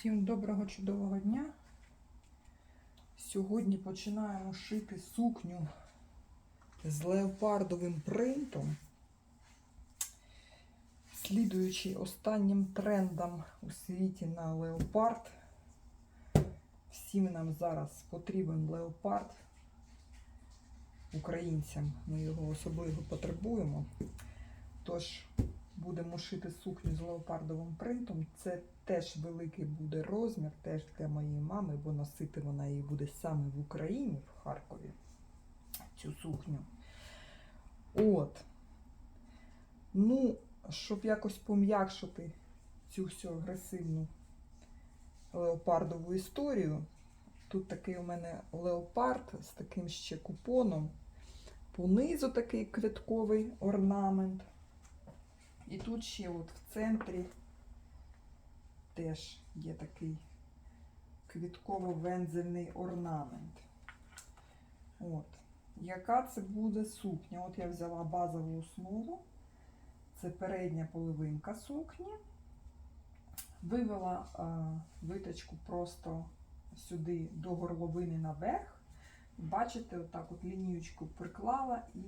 Всім доброго чудового дня. Сьогодні починаємо шити сукню з леопардовим принтом. Слідуючи останнім трендам у світі на леопард. Всім нам зараз потрібен леопард. Українцям ми його особливо потребуємо. Тож будемо шити сукню з леопардовим принтом. Це теж великий буде розмір, теж для моєї мами, бо носити вона її буде саме в Україні, в Харкові, цю сукню. От. Ну, щоб якось пом'якшити цю всю агресивну леопардову історію. Тут такий у мене леопард з таким ще купоном. Понизу такий квітковий орнамент. І тут ще от в центрі теж є такий квітково-вензельний орнамент. От. Яка це буде сукня? От я взяла базову основу. Це передня половинка сукні. Вивела а, виточку просто сюди до горловини наверх. Бачите, отак от лінієчку приклала і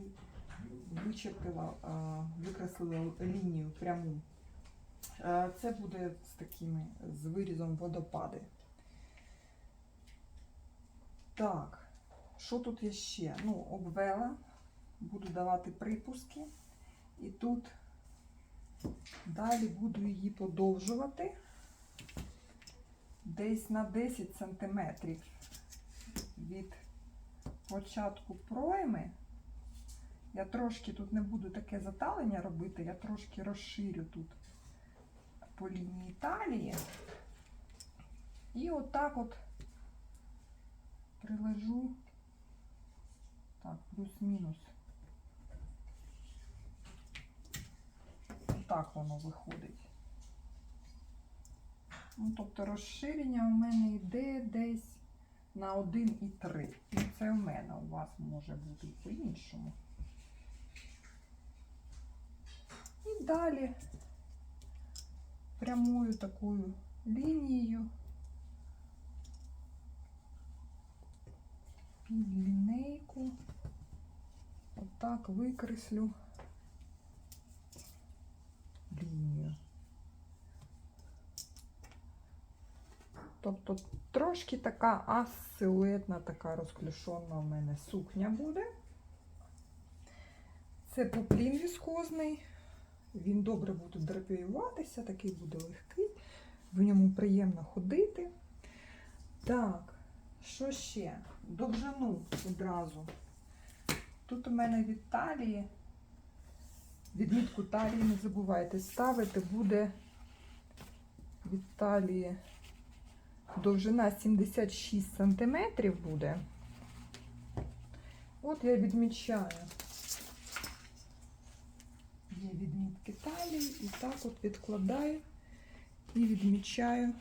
вичепила, а, викреслила лінію пряму. Е, Це буде з такими з вирізом водопади. Так, що тут є ще? Ну, обвела, буду давати припуски. І тут далі буду її подовжувати десь на 10 см від початку пройми. Я трошки тут не буду таке заталення робити, я трошки розширю тут по лінії талії. І отак от прилежу, так, плюс-мінус. Так воно виходить. Ну, тобто розширення у мене йде десь на 1,3. І це у мене у вас може бути по-іншому. І далі прямою такою лінією під лінейку отак викреслю лінію. Тобто трошки така асилуетна, така розклюшона у мене сукня буде. Це поплін віскозний. Він добре буде драпіюватися, такий буде легкий, в ньому приємно ходити. Так, що ще? Довжину одразу. Тут у мене від талії, відмітку талії, не забувайте ставити, буде від талії довжина 76 см буде. От я відмічаю. Є відмітки талії і так от відкладаю і відмічаю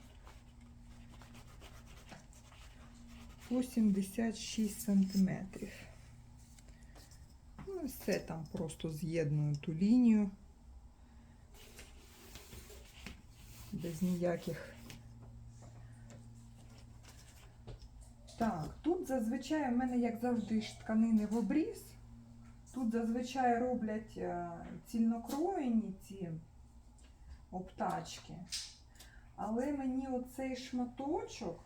по 76 сантиметрів. Ну, і все там просто з'єдную ту лінію без ніяких. Так, тут зазвичай у мене, як завжди, тканини в обріз. Тут зазвичай роблять е, цільнокроєні ці обтачки. Але мені оцей шматочок,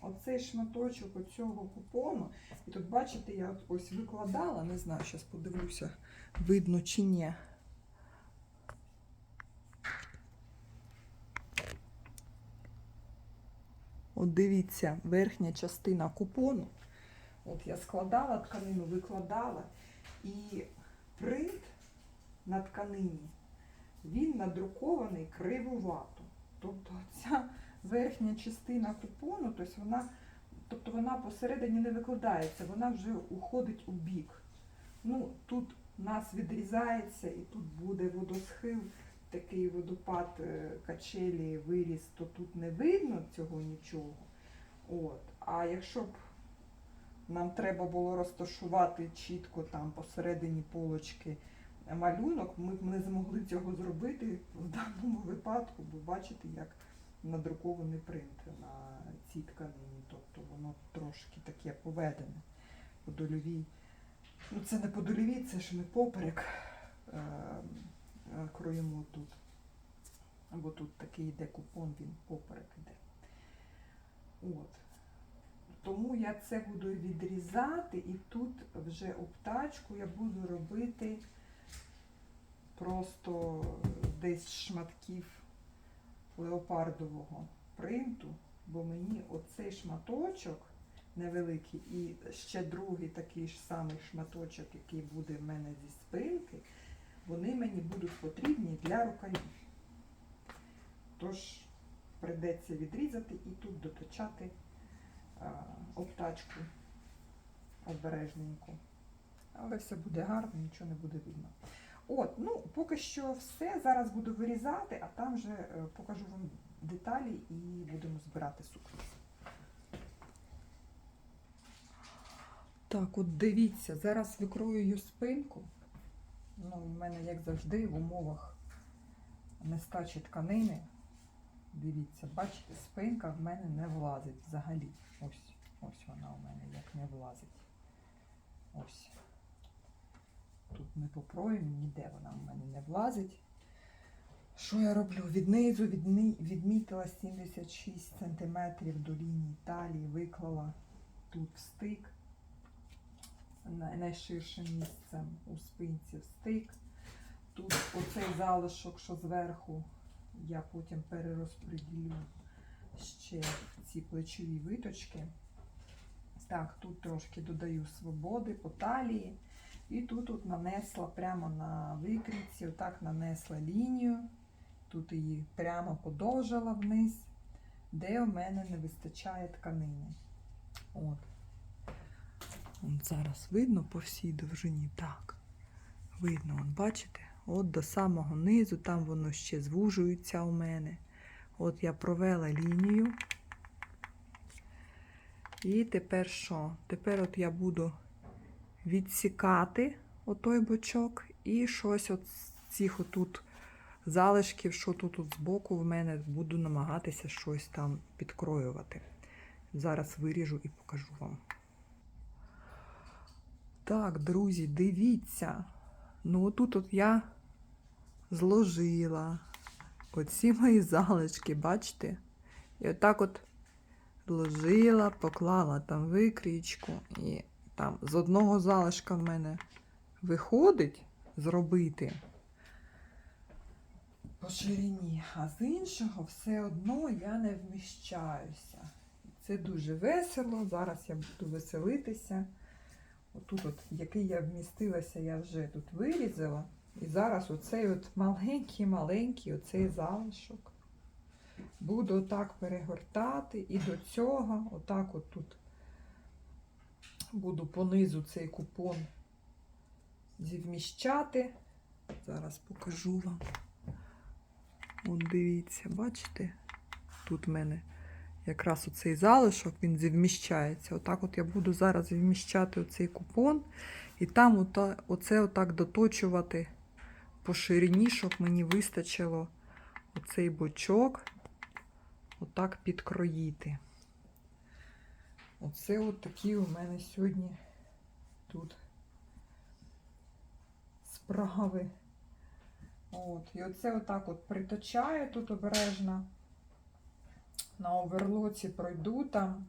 оцей шматочок оцього купону, і тут, бачите, я ось викладала, не знаю, зараз подивлюся, видно чи ні. От дивіться, верхня частина купону. От я складала тканину, викладала. І принт на тканині, він надрукований кривувато. Тобто ця верхня частина купону, тобто вона, тобто вона посередині не викладається, вона вже уходить у бік. Ну, Тут у нас відрізається і тут буде водосхил, такий водопад е, качелі, виріс, то тут не видно цього нічого. От. А якщо б нам треба було розташувати чітко там посередині полочки малюнок, ми б не змогли цього зробити в даному випадку, бо бачите, як надрукований принт на цій тканині. Тобто воно трошки таке поведене по дольовій. Ну це не по дольовій, це ж ми поперек е, е, кроємо тут. Бо тут такий йде купон, він поперек йде. От. Тому я це буду відрізати, і тут вже обтачку я буду робити просто десь шматків леопардового принту, бо мені оцей шматочок невеликий і ще другий такий ж самий шматочок, який буде в мене зі спинки, вони мені будуть потрібні для рукавів. Тож прийдеться відрізати і тут доточати а, обтачку обережненько. Але все буде гарно, нічого не буде видно. От, ну, поки що все. Зараз буду вирізати, а там вже е, покажу вам деталі і будемо збирати сукню. Так, от дивіться, зараз викроюю спинку. Ну, в мене, як завжди, в умовах нестачі тканини. Дивіться, бачите, спинка в мене не влазить взагалі. Ось, ось вона у мене як не влазить.Ось. Тут не попрою, ніде вона в мене не влазить. Що я роблю? Віднизу відни- відмітила 76 см до лінії талії, виклала тут стик. Найширшим місцем у спинці стик. Тут оцей залишок, що зверху, я потім перерозподілю ще в ці плечові виточки. Так, тут трошки додаю свободи по талії. І тут от нанесла прямо на викрійці, отак нанесла лінію. Тут її прямо подовжила вниз, де у мене не вистачає тканини. От. От зараз видно по всій довжині. Так. Видно, от бачите? От до самого низу, там воно ще звужується у мене. От я провела лінію. І тепер що? Тепер от я буду відсікати отой бочок і щось от з цих отут залишків, що тут от збоку в мене, буду намагатися щось там підкроювати. Зараз виріжу і покажу вам. Так, друзі, дивіться. Ну, отут от я зложила оці мої залишки, бачите? І отак от зложила, поклала там викрійку і там з одного залишка в мене виходить зробити по ширині, а з іншого все одно я не вміщаюся. Це дуже весело. Зараз я буду веселитися. Отут, от, який я вмістилася, я вже тут вирізала. І зараз оцей от маленький-маленький оцей залишок. Буду отак перегортати і до цього, отак от тут буду понизу цей купон зівміщати. Зараз покажу вам. От дивіться, бачите? Тут в мене якраз оцей залишок, він зівміщається. Отак от я буду зараз вміщати оцей купон. І там ота, оце отак доточувати по ширині, щоб мені вистачило оцей бочок отак підкроїти. Оце от такі у мене сьогодні тут справи. От. І оце отак от приточаю тут обережно. На оверлоці пройду там,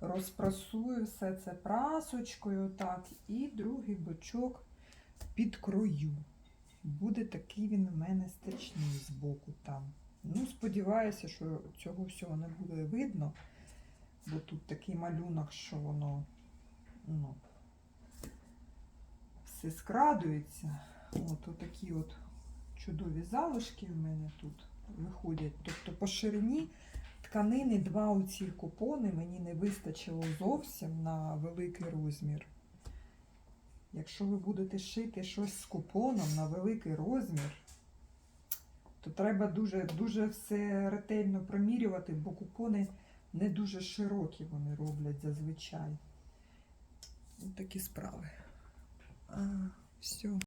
розпрасую все це прасочкою, так, і другий бочок підкрою. Буде такий він у мене стачний збоку там. Ну, сподіваюся, що цього всього не буде видно, бо тут такий малюнок, що воно ну, все скрадується. От отакі от чудові залишки в мене тут виходять. Тобто по ширині тканини два оці купони мені не вистачило зовсім на великий розмір. Якщо ви будете шити щось з купоном на великий розмір, то треба дуже, дуже все ретельно промірювати, бо купони не дуже широкі вони роблять зазвичай. Ось такі справи. А, все.